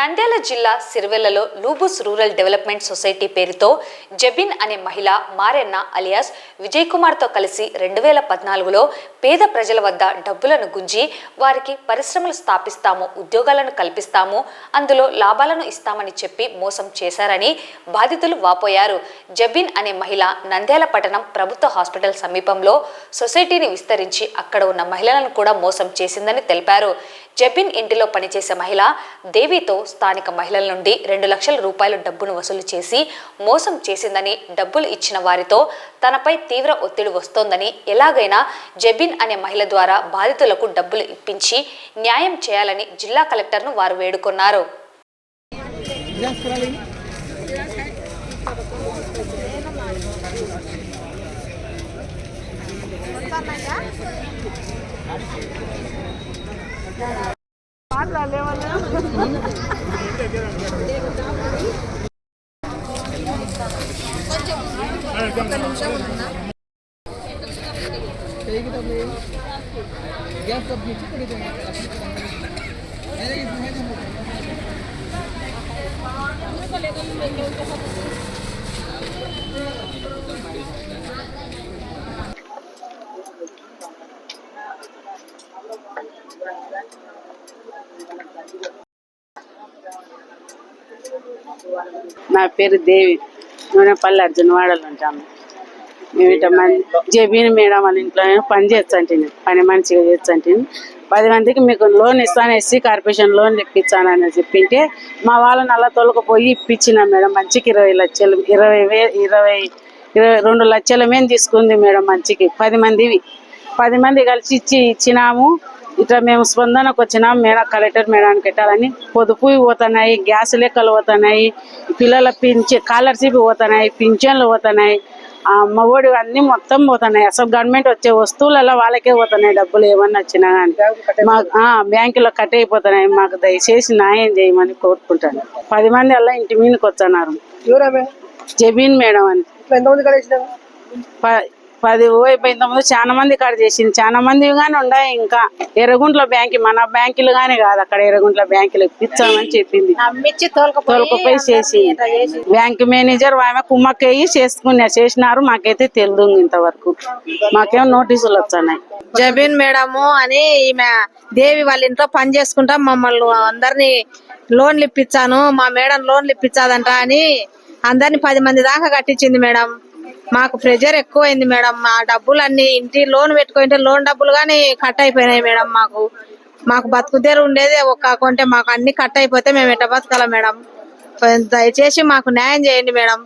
నంద్యాల జిల్లా సిరివెల్లలో లూబుస్ రూరల్ డెవలప్మెంట్ సొసైటీ పేరుతో జబిన్ అనే మహిళ మారెన్న అలియాస్ విజయ్ కుమార్తో కలిసి రెండు వేల పద్నాలుగులో పేద ప్రజల వద్ద డబ్బులను గుంజి వారికి పరిశ్రమలు స్థాపిస్తాము ఉద్యోగాలను కల్పిస్తాము అందులో లాభాలను ఇస్తామని చెప్పి మోసం చేశారని బాధితులు వాపోయారు. జబిన్ అనే మహిళ నంద్యాల పట్టణం ప్రభుత్వ హాస్పిటల్ సమీపంలో సొసైటీని విస్తరించి అక్కడ ఉన్న మహిళలను కూడా మోసం చేసిందని తెలిపారు. జబిన్ ఇంటిలో పనిచేసే మహిళ దేవితో స్థానిక మహిళల నుండి రెండు లక్షల రూపాయల డబ్బును వసూలు చేసి మోసం చేసిందని డబ్బులు ఇచ్చిన వారితో తనపై తీవ్ర ఒత్తిడి వస్తోందని ఎలాగైనా జబిన్ అనే మహిళ ద్వారా బాధితులకు డబ్బులు ఇప్పించి న్యాయం చేయాలని జిల్లా కలెక్టర్ను వారు వేడుకున్నారు. వాళ్ళే గ్యాస్ డబ్బు ఇచ్చి కుడితే నా పేరు దేవి. నూనెపల్లి అర్జునవాడలో ఉంటాము మేము ఇట్లా మంది జబీన్ మేడం వాళ్ళ ఇంట్లో పని చేస్తాంటే పని మంచిగా చేస్తాంటే పది మందికి మీకు లోన్ ఇస్తాను కార్పొరేషన్ లోన్ ఇప్పించానని చెప్పింటే మా వాళ్ళని అలా తొలకపోయి ఇప్పించిన మేడం. మంచికి ఇరవై లక్షలు ఇరవై వే ఇరవై ఇరవై రెండు లక్షల మేము తీసుకుంది మేడం మంచికి. పది మందివి. పది మంది కలిసి ఇచ్చి ఇచ్చినాము. ఇట్లా మేము స్పందనకు వచ్చినాం మేడం కలెక్టర్ మేడానికి పెట్టాలని. పొదుపు పోతున్నాయి గ్యాస్ లెక్కలు పోతున్నాయి పిల్లల పింఛ స్కాలర్షిప్ పోతున్నాయి పింఛన్లు పోతున్నాయి. ఆ మగోడి అన్ని మొత్తం పోతున్నాయి. అసలు గవర్నమెంట్ వచ్చే వస్తువులలో వాళ్ళకే పోతున్నాయి డబ్బులు. ఏమన్నా వచ్చినా కానీ మా బ్యాంకులో కట్ అయిపోతున్నాయి. మాకు దయచేసి న్యాయం చేయమని కోరుకుంటాను. పది మంది అలా ఇంటి మీదకి వస్తున్నారు. జబీన్ మేడం అని. పది పోయిపోయిన తొమ్మిది చాలా మంది కాడ చేసింది. చాలా మంది కానీ ఉన్నాయి ఇంకా. ఎర్రగుంట్ల బ్యాంక్ మన బ్యాంకులు కానీ కాదు అక్కడ ఎర్రగుంట్ల బ్యాంకులు. ఇప్పించామని చెప్పింది. తోలుకపోయి తోలుకపోయి చేసి బ్యాంక్ మేనేజర్ ఆమె కుమ్మక్కయ్యి చేసుకునే చేసినారు. మాకైతే తెలియదు ఇంతవరకు. మాకేమో నోటీసులు వచ్చాయి జబీన్ మేడము అని ఈమె దేవి వాళ్ళ ఇంట్లో పని చేసుకుంటా మమ్మల్ని అందరినీ లోన్లు ఇప్పించాను. మా మేడం లోన్లు ఇప్పించాదంట అని అందరిని పది మంది దాకా కట్టించింది మేడం. మాకు ప్రెజర్ ఎక్కువైంది మేడం. మా డబ్బులు అన్ని ఇంటి లోన్ పెట్టుకుంటే లోన్ డబ్బులు కానీ కట్ అయిపోయినాయి మేడం మాకు. మాకు బతుకుదేరు ఉండేది. ఒక అకౌంటే మాకు అన్ని కట్ అయిపోతే మేము ఎట్ట బతకాల మేడం. దయచేసి మాకు న్యాయం చేయండి మేడం.